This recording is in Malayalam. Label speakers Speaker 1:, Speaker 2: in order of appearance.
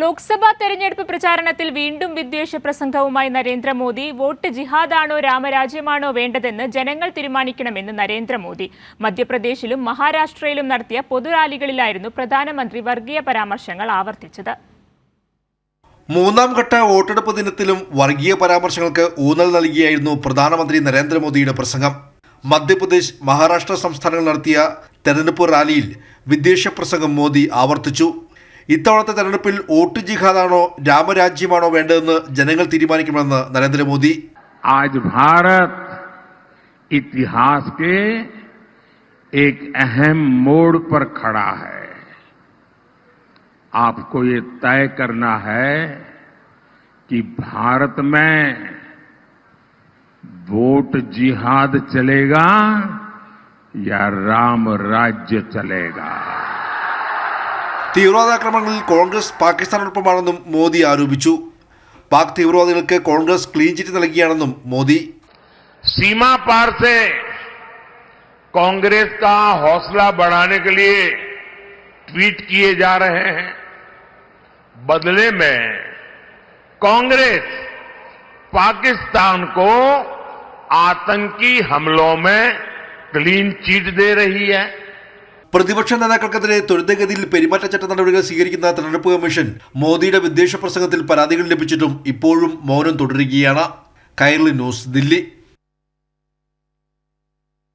Speaker 1: ലോക്സഭാ തെരഞ്ഞെടുപ്പ് പ്രചാരണത്തിൽ വീണ്ടും വിദ്വേഷ പ്രസംഗവുമായി നരേന്ദ്രമോദി വോട്ട് ജിഹാദാണോ രാമരാജ്യമാണോ വേണ്ടതെന്ന് ജനങ്ങൾ തീരുമാനിക്കണമെന്ന് നരേന്ദ്രമോദി മധ്യപ്രദേശിലും മഹാരാഷ്ട്രയിലും നടത്തിയ പൊതുറാലികളിലായിരുന്നു പ്രധാനമന്ത്രി വർഗീയ പരാമർശങ്ങൾ ആവർത്തിച്ചത്
Speaker 2: മൂന്നാം ഘട്ട വോട്ടെടുപ്പ് ദിനത്തിലും വർഗീയ പരാമർശങ്ങൾക്ക് ഊന്നൽ നൽകിയായിരുന്നു പ്രധാനമന്ത്രി നരേന്ദ്രമോദിയുടെ പ്രസംഗം മധ്യപ്രദേശ് മഹാരാഷ്ട്ര സംസ്ഥാനങ്ങൾ നടത്തിയ തെരഞ്ഞെടുപ്പ് റാലിയിൽ വിദ്വേഷ പ്രസംഗം മോദി ആവർത്തിച്ചു ഇത്തവണത്തെ തെരഞ്ഞെടുപ്പിൽ വോട്ട് ജിഹാദാണോ രാമരാജ്യമാണോ വേണ്ടതെന്ന് ജനങ്ങൾ തീരുമാനിക്കുമെന്ന് നരേന്ദ്രമോദി
Speaker 3: आज भारत इतिहास के एक अहम मोड़ पर खड़ा है आपको ये तय करना है कि भारत में वोट जिहाद चलेगा या राम राज्य चलेगा
Speaker 2: تيرواد اکرمنوں کانگریس پاکستان ਉਪਮਾਨਨੂੰ મોદી આરોపించు پاک تیروادਿਲಕೆ ಕಾಂಗ್ರೆس క్లీన్ చిట్
Speaker 3: దలకియానను మోది సీమా paar se కాంగ్రెస్ కా హాసల బడానే కే liye ట్వీట్ కియే జా రహే hain badle mein Congress Pakistan కో ఆతంకి హమ్లోం మే క్లీన్ చిట్ దే రహీ హై
Speaker 2: പ്രതിപക്ഷ നേതാക്കൾക്കെതിരെ ത്വരിതഗതിയിൽ പെരുമാറ്റച്ചട്ട നടപടികൾ സ്വീകരിക്കുന്ന തെരഞ്ഞെടുപ്പ് കമ്മീഷൻ മോദിയുടെ വിദ്വേഷ പ്രസംഗത്തിൽ പരാതികൾ ലഭിച്ചിട്ടും ഇപ്പോഴും മൗനം തുടരുകയാണ് കൈർലി ന്യൂസ് ദില്ലി